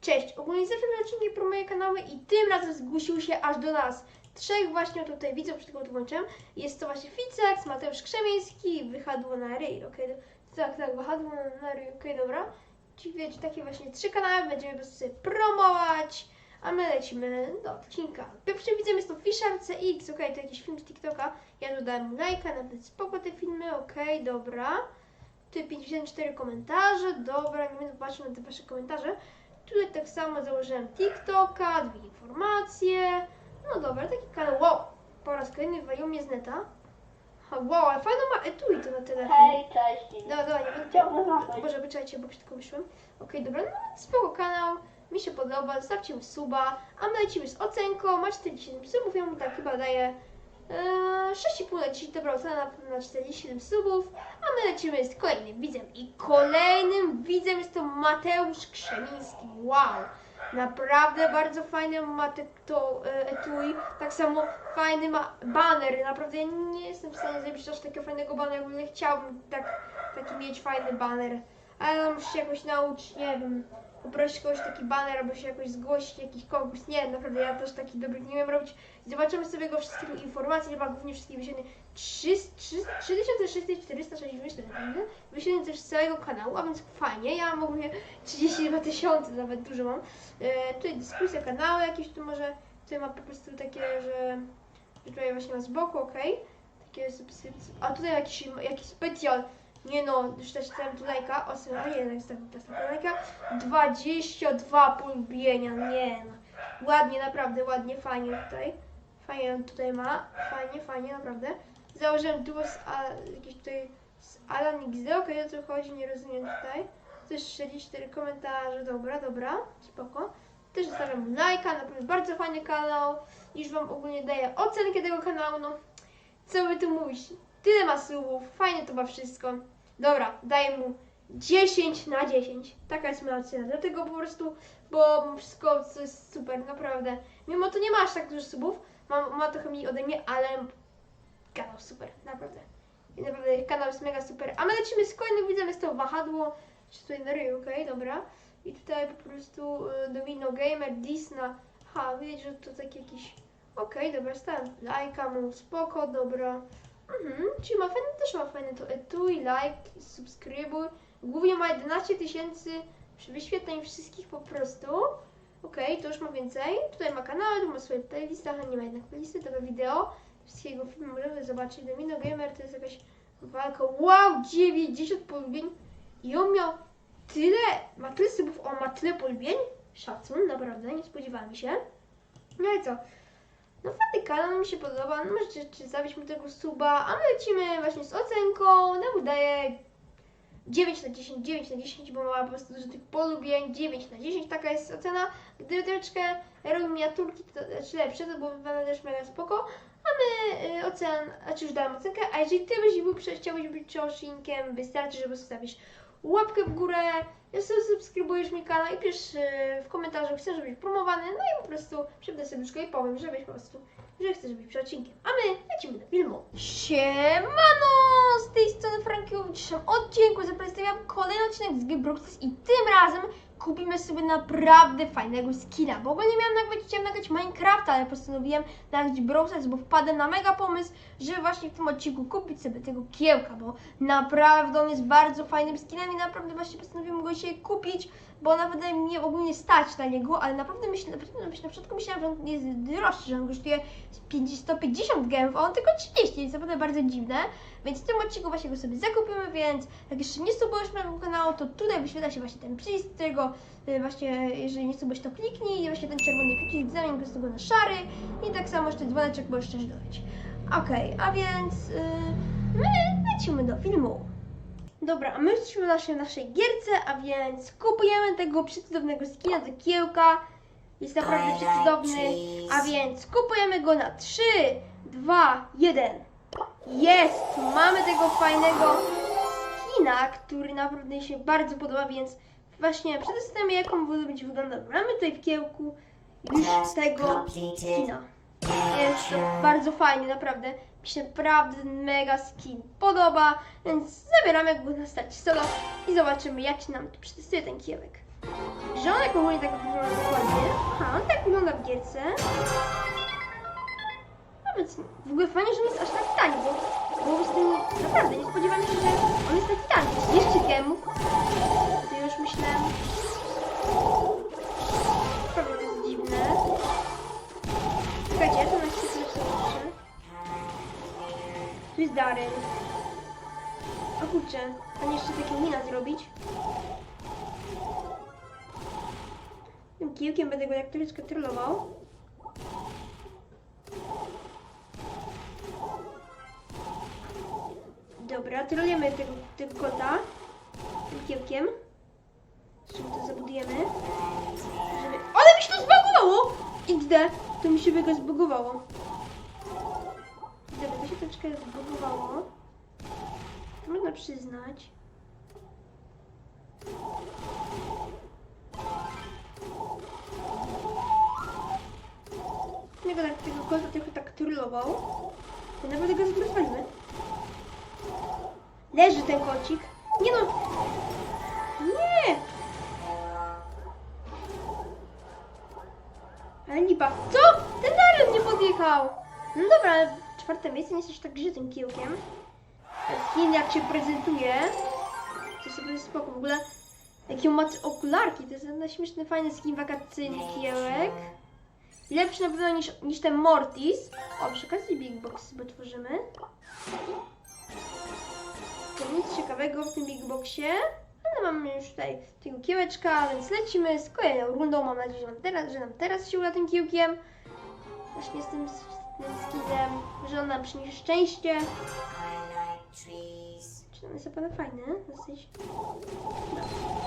Cześć, ogólnie zawsze odcinki pro moje kanały i tym razem zgłosił się aż do nas trzech właśnie tutaj widzów, przed tego włączyłem. Jest to właśnie Ficek, Mateusz Krzemiński, Wychadło na ryj, okej, tak, tak, Wychadło na ryj, okej, dobra. Ci wiecie, takie właśnie trzy kanały będziemy po prostu promować, a my lecimy do odcinka. Pierwszym widzem jest to Fisher CX, okej, to jakiś film z TikToka. Ja dodałem mu lajka, nawet spoko te filmy, okej, dobra. Tu 54 komentarze, dobra, nie będę patrzył na te wasze komentarze. Tutaj tak samo założyłem TikToka, dwie informacje. No dobra, taki kanał. Wow, po raz kolejny walił mnie z neta. Ha, Wow, ale fajną ma etui to na telefon. Hej, cześć. Dobra, dobra, nie będę... Może wyczajcie, bo przed wyszłem. Okej, dobra, no spoko kanał. Mi się podoba, zostawcie mi suba. A my lecimy z ocenką. Ma 47 subów, ja mu tak chyba daję e, 6,5 na 10. Dobra, ocena na, na 47 subów. A my lecimy z kolejnym widzem. I kolejnym widzem jest to Mateusz Krzemiński. Wow! Naprawdę bardzo fajny ma te, to e, etui. Tak samo fajny ma baner. Naprawdę ja nie jestem w stanie zrobić aż takiego fajnego baneru, ale chciałbym tak, taki mieć fajny baner. Ale muszę się jakoś nauczyć, nie wiem, poprosić kogoś taki baner, albo się jakoś zgłosić, jakiś konkurs. Nie, naprawdę ja też taki dobry nie wiem robić. Zobaczymy sobie go wszystkiego informacji, chyba głównie wszystkich wyświetleń. 3464 wyświetleń też z całego kanału, a więc fajnie. Ja mam ogólnie 32 tysiące, nawet dużo mam. E, tutaj dyskusja kanału jakieś tu może, tutaj ma po prostu takie, że, że tutaj właśnie ma z boku, ok. Takie subskrypcje. A tutaj jakiś, jakiś specjal. Nie no, już też chciałem tu lajka. O, sobie, a jeden jest tam teraz taka lajka. 22 polubienia, nie no. Ładnie, naprawdę ładnie, fajnie tutaj. Fajnie on tutaj ma. Fajnie, fajnie, naprawdę. Założyłem duo z a, jakiś tutaj z Alan XD, okej, o co chodzi, nie rozumiem tutaj. Też 44 komentarze, dobra, dobra, spoko. Też zostawiam lajka, naprawdę bardzo fajny kanał. Już wam ogólnie daję ocenkę tego kanału, no. Co by tu mówić? Tyle ma subów, fajnie to ma wszystko. Dobra, daję mu 10 na 10. Taka jest moja ocena. Dlatego po prostu, bo wszystko co jest super, naprawdę. Mimo to nie ma aż tak dużo subów, ma, ma trochę mniej ode mnie, ale kanał super, naprawdę. I naprawdę kanał jest mega super. A my lecimy z kolejnym widzem, jest to wahadło, czy tutaj na okej, dobra. I tutaj po prostu y, Domino Gamer, Disna. Ha, widać, że to taki jakiś... Okej, dobra, stałem lajka mu, spoko, dobra. Mhm, czyli ma fajne, też ma fajne to etui, like, subskrybuj. Głównie ma 11 tysięcy wyświetleń wszystkich po prostu. Okej, to już ma więcej. Tutaj ma kanały, tu ma swoje playlisty, a nie ma jednak playlisty, tego wideo. Wszystkiego filmu możemy zobaczyć. Domino Gamer to jest jakaś walka. Wow, 90 polubień. I on miał tyle, ma tyle subów, on ma tyle polubień. Szacun, naprawdę, nie spodziewałem się. No i co? No fajny kanał, mi się podoba, no możecie czy zabić mu tego suba, a my lecimy właśnie z ocenką, mu daję 9 na 10, 9 na 10, bo ma po prostu dużo tych polubień, 9 na 10, taka jest ocena. Gdyby troszeczkę robił miniaturki, to znaczy lepsze, to byłoby też mega spoko, a my y, ocen, znaczy już dałem ocenkę, a jeżeli ty byś był, chciałbyś być książinkiem, wystarczy, żeby zostawić łapkę w górę, subskrybujesz mi kanał i pisz y, w komentarzu, chcesz być promowany, no i po prostu przybdę serduszko i powiem, żebyś po prostu, że chcesz być przecinkiem. A my lecimy do filmu. Siemano! Z tej strony Frankiewicz. W dzisiejszym odcinku zaprezentuję kolejny odcinek z Gibroxes i tym razem kupimy sobie naprawdę fajnego skina, bo ogólnie miałem nagrać, chciałem nagrać Minecrafta, ale postanowiłem nagrać Broxes, bo wpadłem na mega pomysł, żeby właśnie w tym odcinku kupić sobie tego kiełka, bo naprawdę on jest bardzo fajnym skinem i naprawdę właśnie postanowiłem go dzisiaj kupić, bo naprawdę mnie ogólnie stać na niego, ale naprawdę myślę, naprawdę na początku myślałam, że on jest droższy, że on kosztuje z 50 150 gemów, a on tylko 30, jest naprawdę bardzo dziwne, więc w tym odcinku właśnie go sobie zakupimy, więc jak jeszcze nie subujesz mojego kanału, to tutaj wyświetla się właśnie ten przycisk, którego y, właśnie, jeżeli nie subujesz, to kliknij i właśnie ten czerwony przycisk zamień go z tego na szary i tak samo jeszcze dzwoneczek możesz też dodać. Okej, a więc y, my lecimy do filmu. Dobra, a my jesteśmy w naszej, naszej gierce, a więc kupujemy tego przecudownego skina do kiełka. Jest naprawdę przecudowny, a więc kupujemy go na 3, 2, 1. Jest! Mamy tego fajnego skina, który naprawdę mi się bardzo podoba, więc właśnie przetestujemy jaką będzie wyglądał. Mamy tutaj w kiełku już tego skina. Jest to bardzo fajny, naprawdę. Mi się naprawdę mega skin podoba, więc zabieramy go na stać solo i zobaczymy jak się nam tu przetestuje ten kiełek. Że on jak tak wygląda dokładnie. Aha, on tak wygląda w gierce. Nawet w ogóle fajnie, że on jest aż tak tani, bo byłoby z tym naprawdę nie spodziewałam się, że on jest taki tani. Jeszcze temu. To już myślałem. Jest Darren. O kurczę, pan jeszcze takiego mina zrobić. Tym kiłkiem będę go jak troszeczkę trollował. Dobra, trolujemy tego, tego kota. Tym kiełkiem. Czym to zabudujemy? Żeby... Ale mi się to zbagowało! XD, to mi się. Dobra, to się troszeczkę zbugowało. Można przyznać. Nie go tak, tego kota trochę tak trollował. To nawet go zgrozwalimy. Leży ten kocik. Nie no! Nie! Ale lipa. Co? Ten Darius nie podjechał! No dobra, ale czwarte miejsce nie jesteś tak źle tym kiełkiem. Skin jak się prezentuje. To sobie spoko. W ogóle jakie ma okularki. To jest na śmieszny, fajny skin wakacyjny kiełek. Lepszy na pewno niż, niż ten Mortis. O, przy okazji Big Box sobie tworzymy. To nic ciekawego w tym Big Boxie. Ale mamy już tutaj tego kiełeczka, więc lecimy z kolejną rundą. Mam nadzieję, że nam teraz, że nam teraz się uda tym kiełkiem. Właśnie z skinem, że on nam przyniesie szczęście. Czy on jest naprawdę fajny? Dosyć.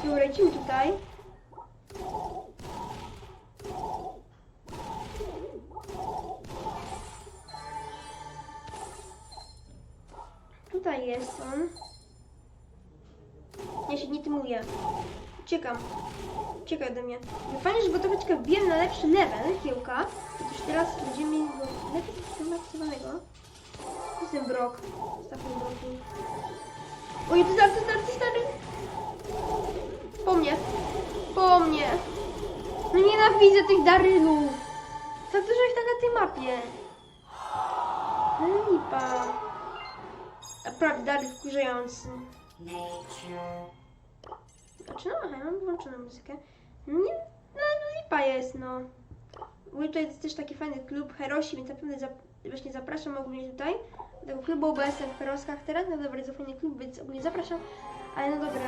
Dobra, lecimy tutaj. Tutaj jest on. Ja się nie tymuję. Uciekam. Uciekaj ode mnie. Fajnie, że go troszeczkę wbiłem na lepszy level kiełka. Otóż teraz będziemy mieli lepiej zautomatyzowanego. To jest ten brok. Ostatni broku. Oj, to stary, to stary, to stary. Po mnie. Po mnie. No nienawidzę tych darylów. Tak dużo ich tak na tej mapie. Lipa. Naprawdę Dary wkurzający. Znaczy, no, aha, mam włączoną muzykę. Nie, no, no lipa jest, no. W ogóle to jest też taki fajny klub Herosi, więc naprawdę zap właśnie zapraszam ogólnie tutaj do tego klubu, jestem w Heroskach teraz, no dobra, bardzo fajny klub, więc ogólnie zapraszam. Ale no dobra,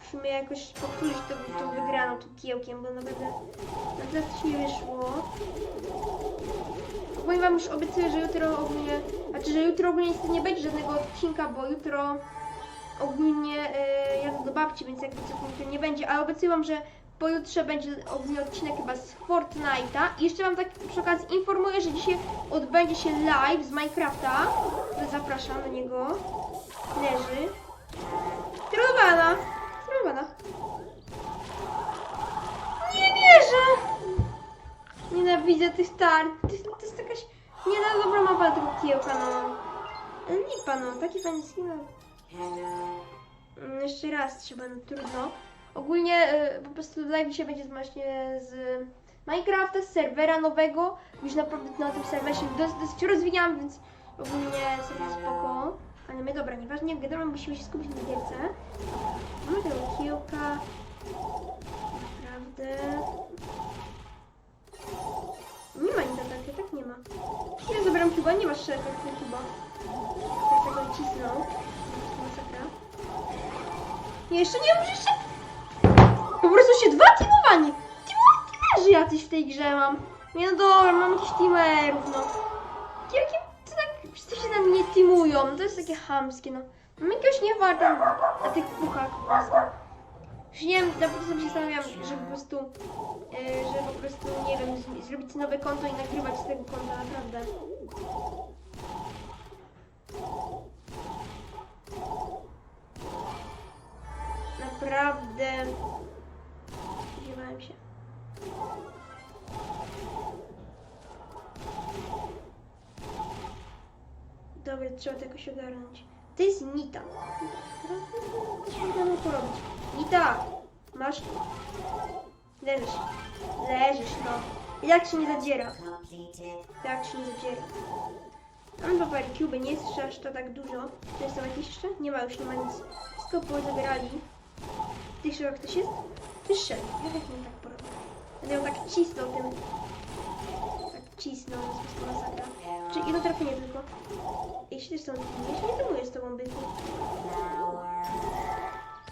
musimy jakoś powtórzyć tą, tą wygraną tu kiełkiem, bo naprawdę naprawdę coś nie wyszło. Ogólnie wam już obiecuję, że jutro ogólnie, znaczy, że jutro ogólnie niestety nie będzie żadnego odcinka, bo jutro ogólnie e, jadę do babci, więc jakby co to nie będzie, ale obiecuję wam, że pojutrze będzie ogólnie odcinek chyba z Fortnite'a. I jeszcze wam tak przy okazji informuję, że dzisiaj odbędzie się live z Minecrafta. Zapraszam na niego. Leży. Trollowana. Trollowana. Nie wierzę! Nienawidzę tych start. To, to jest jakaś nie za dobra mapa tego kiełka, no. Lipa, no. Taki fajny skin. No. Jeszcze raz trzeba, no trudno. Ogólnie y, po prostu live dzisiaj będzie właśnie z Minecrafta, z serwera nowego. Już naprawdę na tym serwerze dosyć, dosyć rozwijam, więc ogólnie sobie spoko. Ale my dobra, nieważnie, generalnie musimy się skupić na gierce. Mamy tego kiełka. Naprawdę. Nie ma internetu, tak nie ma. Ja zabieram chyba, nie masz szeregu chyba. Ja tego cisnął. Jeszcze nie mam jeszcze. Po prostu się dwa teamowani. Teamo- Teamerzy jacyś w tej grze mam. Nie no dobra, mam jakichś teamerów, no. Jakie, to tak, wszyscy się na mnie teamują, to jest takie chamskie, no. Mam jakiegoś nie warto na tych puchach po prostu. Już nie wiem, naprawdę sobie się zastanawiam, że po prostu, yy, że po prostu, nie wiem, zrobić nowe konto i nagrywać z tego konta, naprawdę naprawdę... Spodziewałem się. Dobra, trzeba to jakoś ogarnąć. To jest Nita. Teraz porobić. Nita! Masz... Leżysz. Leżysz, no. I tak się nie zadziera. Tak się nie zadziera. Mam dwa parikuby, nie jest aż to tak dużo. Czy jest tam jakieś jeszcze? Nie ma już, nie ma nic. Wszystko pozabierali. W tych szybach ktoś jest? Wyszedł. Ja tak nie tak porobię. Będę ją tak cisnął tym. Tak cisnął, to jest masakra. Czy jedno trafienie tylko. Jeśli też są ja się nie zajmuję z tobą, byku.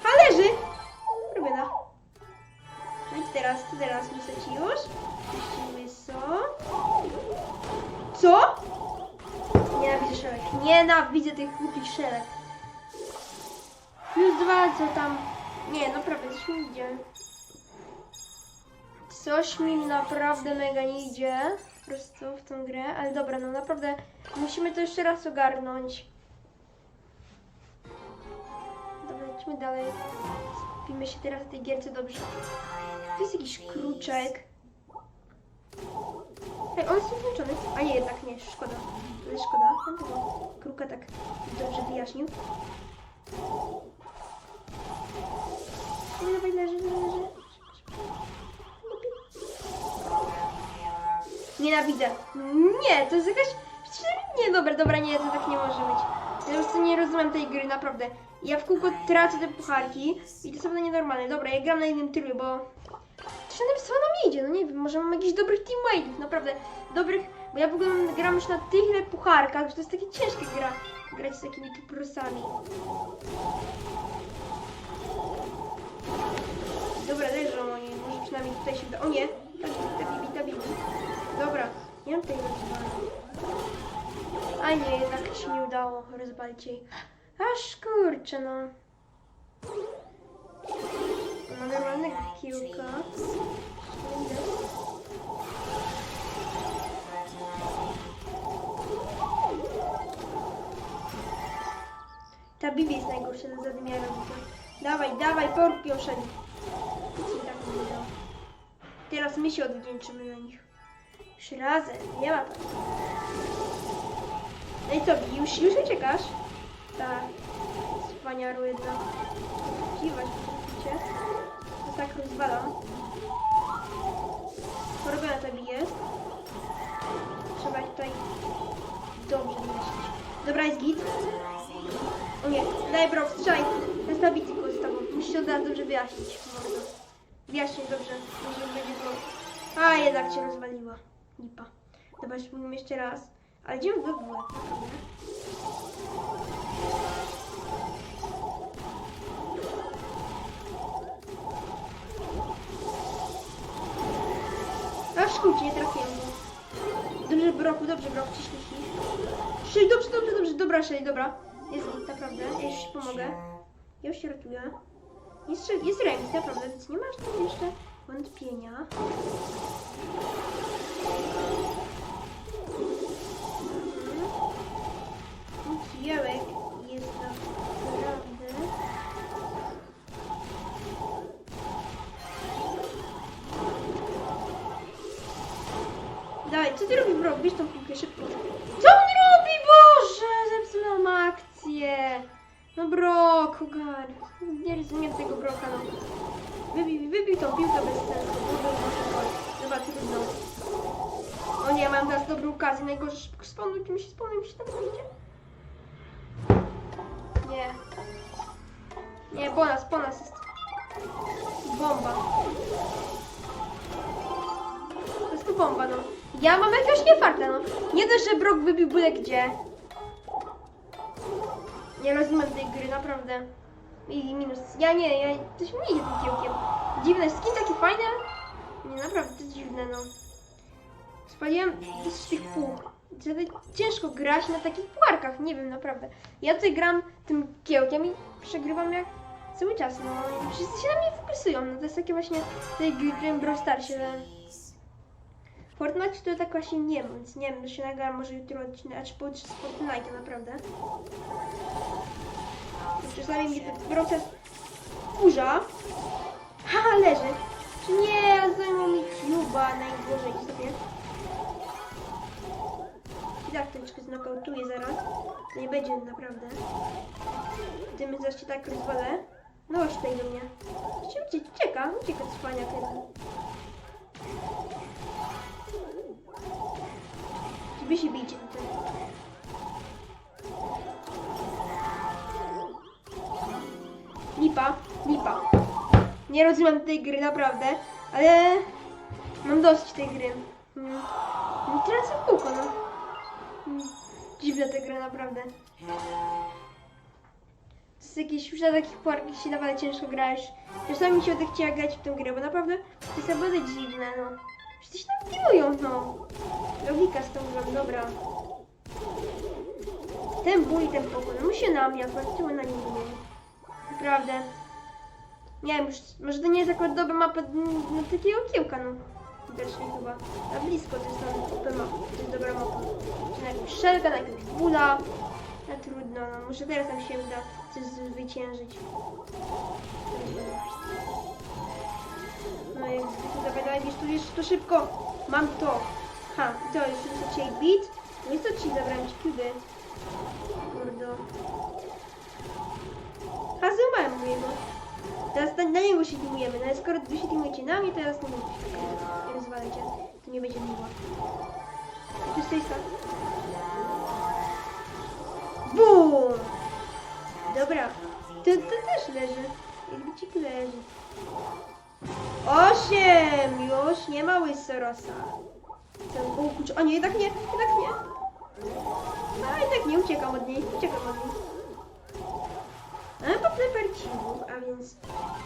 Ha, leży! Robiona. No i teraz, to teraz myślę ci już. Puścimy co? Co? Nienawidzę szelek. Nienawidzę tych głupich szelek. Plus dwa, co tam? Nie, naprawdę, coś mi idzie. Coś mi naprawdę mega nie idzie. Po prostu w tą grę. Ale dobra, no naprawdę musimy to jeszcze raz ogarnąć. Dobra, lecimy dalej. Skupimy się teraz w tej gierce dobrze. To jest jakiś kruczek. Ej, on jest włączony. A nie, jednak nie, szkoda. Jest szkoda. Tego kruka tak dobrze wyjaśnił. Nie, dawaj, leży, leży. Nienawidzę. Nie, to jest jakaś... Nie, dobra, dobra, nie, to tak nie może być. Ja prostu nie rozumiem tej gry, naprawdę. Ja w kółko tracę te pucharki i to jest naprawdę nienormalne. Dobra, ja gram na innym trybie, bo... Nam, co nam idzie? No nie wiem, może mam jakichś dobrych teammateów, naprawdę. Dobrych, bo ja w ogóle gram już na tyle pucharkach, że to jest takie ciężkie gra. Grać z takimi tu. Dobra, leżą oni, może przynajmniej tutaj się. O nie! Ta bibi, ta bibi. Dobra, nie mam tutaj rozwalenia. A nie, jednak się nie udało rozwalić jej. Aż kurczę, no. Ma normalnego kilka. Ta Bibi jest najgorsza za zadmiarą. Dawaj, dawaj, porób ją tak. Teraz my się odwdzięczymy na nich. Już razem, nie ma tak. No i co, już, już uciekasz? Tak. Wspaniaru jedna. Dziwać, widzicie? To tak rozwalam. Porobiona Bi jest. Trzeba tutaj dobrze wyjaśnić. Dobra, jest git. O nie, daj bro, strzelaj. Na tylko z tobą. Musisz od razu dobrze wyjaśnić. Wyjaśnij dobrze, może będzie bro. A, jednak cię rozwaliła. Lipa. Dobra, spróbujmy jeszcze raz. Ale gdzie wy w naprawdę? A szkółcie, nie trafiłem go. Dobrze, Broku, dobrze, Brok, ciśnij się. Szyj, dobrze, dobrze, dobrze, dobra, Szyj, dobra. Jest naprawdę, ja już ci pomogę. Ja już się ratuję. Jest, jest remis, naprawdę, więc nie masz tam jeszcze wątpienia. Kiełek jest naprawdę... Dawaj, co ty robisz, bro? Bierz tą piłkę szybko. Co on robi, Boże? Zepsułam akcję. No brok, ogar. Nie rozumiem tego broka, no. Wybij, wybij tą piłkę bez sensu. Dobra, wygląda. O nie, mam teraz dobrą okazję. Najgorzej szybko spawnuj mi się, spawnuj mi się tam idzie. Nie. Nie, po nas, po nas jest. Bomba. To jest tu bomba, no. Ja mam jakiegoś niefarta, no. Nie dość, że Brock wybił byle gdzie. Nie rozumiem tej gry, naprawdę. I minus. Ja nie, ja coś mi nie idzie tym kiełkiem. Dziwne, skin taki fajny. Nie, naprawdę, to dziwne, no. Spaliłem z tych pół. Ciężko grać na takich puarkach, nie wiem, naprawdę. Ja tutaj gram tym kiełkiem i przegrywam jak cały czas, no. Wszyscy się na mnie fokusują, no to jest takie właśnie tej gry w Brawl Starsie, że... Fortnite to tak właśnie nie wiem, więc nie wiem, się nagra może jutro odcinek, czy pojutrze z Fortnite naprawdę. Czasami mnie ten proces wkurza. Haha, leży. Nie, zajmą mi cuba najgorzej sobie. I troszeczkę znokautuję zaraz. To nie będzie naprawdę. Tym zaraz cię tak rozwalę. No chodź tutaj do mnie. Się ucie- ucieka, ucieka cwania kiedy. Wy się bijcie tutaj. Lipa, lipa. Nie rozumiem tej gry naprawdę, ale mam dosyć tej gry. No Tracę w kółko, no. Dziwna ta gra naprawdę. To jest jakieś już na takich gdzie się naprawdę ciężko grać. Czasami mi się będę chciała grać w tę grę, bo naprawdę to jest naprawdę dziwne, no. Przecież tam piłują, no. Logika z tą grą, dobra. Ten ból i ten pokój, no mu się na mnie, akurat czemu na nim nie Naprawdę. Nie wiem, może to nie jest akurat dobra mapa mm, no, takiego kiełka, no. Widocznie chyba. Na blisko to jest tam to jest dobra mapa. Czy na jakąś szelkę, na jakąś bula. No trudno, no może teraz nam się uda coś zwyciężyć. No zwykle dawaj, dawaj, bierz tu, bierz tu szybko. Mam to. Ha, i to już jest dzisiaj bit. Nie jest to ci zabrałem ci kuby. Kurde. Ha, złamałem mojego. Teraz na, na niego się teamujemy, no skoro wy się teamujecie na mnie, to teraz nie rozwalajcie, to nie będzie miło. Tu z tej strony. Bum! Dobra, to, to też leży. Jakby ci leży. Osiem! Już nie ma Sorosa. Ten o, kurczę, a nie, jednak nie, jednak nie. A jednak nie, uciekam od niej, uciekam od niej. Ale po pleperciwu, a więc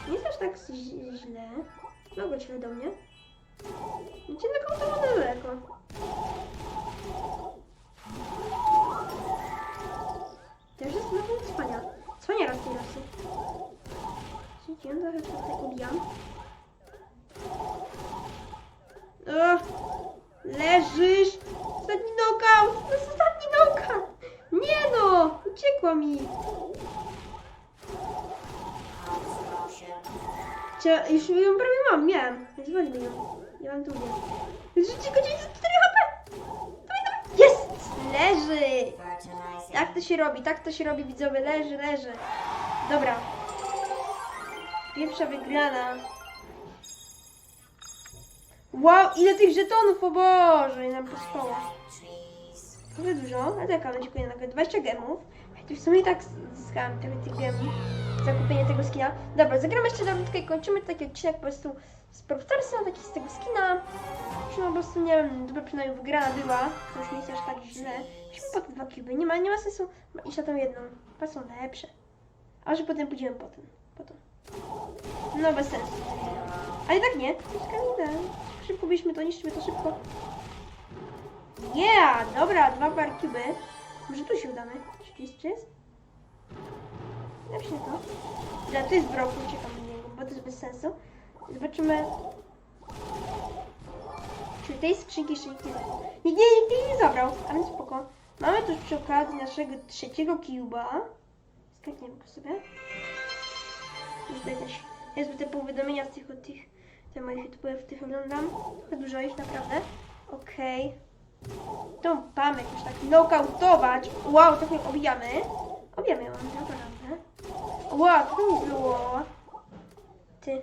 nie jest aż tak źle. Mogę źle do mnie. Cię nakątowo daleko. Też jest znowu cwania. Cwania raz rasy. Słuchajcie, ja trochę tutaj ubijam. Leżysz! Ostatni knockout! To jest ostatni knockout! Nie no! Uciekła mi! Trzeba, już ją prawie mam, miałem. Zwolnij ją. Ja mam tu nie. Życie go 94 HP! Dawaj! Jest! Leży! Tak to się robi, tak to się robi, widzowie. Leży, leży. Dobra. Pierwsza wygrana. Wow, ile tych żetonów, o Boże, nam pospało. Trochę dużo, ale taka, no dziękuję na 20 gemów. To w sumie i tak zyskałam trochę tych gemów. Zakupienie tego skina. Dobra, zagramy jeszcze do i kończymy taki odcinek po prostu z Pro Starsa, taki z tego skina. Musimy po prostu, nie wiem, dobra przynajmniej wygrana była. To już nie jest aż tak źle. Musimy po te dwa cuby. Nie ma, nie ma sensu iść na tą jedną. Dwa są lepsze. A że potem pójdziemy po ten. Po to. No bez sensu. Ale tak nie. Czekaj, Szybko byśmy to, niszczymy to szybko. Yeah! Dobra, dwa bar cuby. Może tu się udamy. Czy jest, czy jest? Się to? Dobra, to jest brok, uciekam do niego, bo to jest bez sensu. Zobaczymy. Czy tej skrzynki jeszcze nikt nie zabrał? Nikt nie, nikt jej nie zabrał, a więc spoko. Mamy tu przy okazji naszego trzeciego cuba. Skakniemy go sobie. Tutaj też jest te powiadomienia z tych od tych, te moich youtuberów, tych oglądam. Dużo już naprawdę. Okej. Tą pamę jakoś tak knockoutować. Wow, tak ją obijamy. Obijamy ją, naprawdę. Mi było? Ty.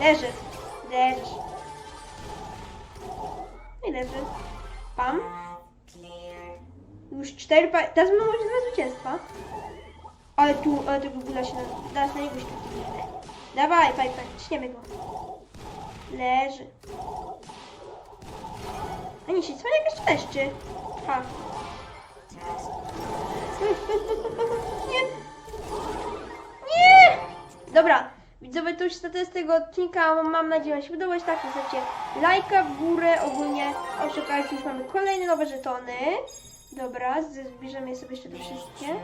Leży. Leżysz. No I leży. Pam. Już cztery pa... Teraz mamy może dwa zwycięstwa. Ale tu, ale tego gula się na... Teraz na niego tak Dawaj, Piper, ciśniemy go. Leży. A nie się, co jakaś leszczy. Ha. Nie. Nie! Dobra, widzowie, to już z tego odcinka. Mam nadzieję, że się podobać. Tak, zostawcie lajka w górę ogólnie. Okazji już mamy kolejne nowe żetony. Dobra, zbierzemy je sobie jeszcze wszystkie.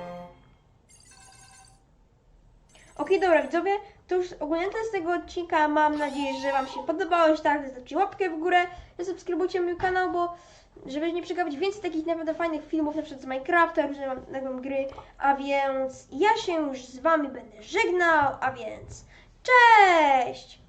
Okej, dobra widzowie, to już ogólnie tyle z tego odcinka. Mam nadzieję, że Wam się podobało. Jeśli tak, zostawcie łapkę w górę. Zasubskrybujcie mój kanał, bo żeby nie przegapić więcej takich naprawdę fajnych filmów, na przykład z Minecrafta, różne mam, mam gry. A więc ja się już z Wami będę żegnał, a więc cześć!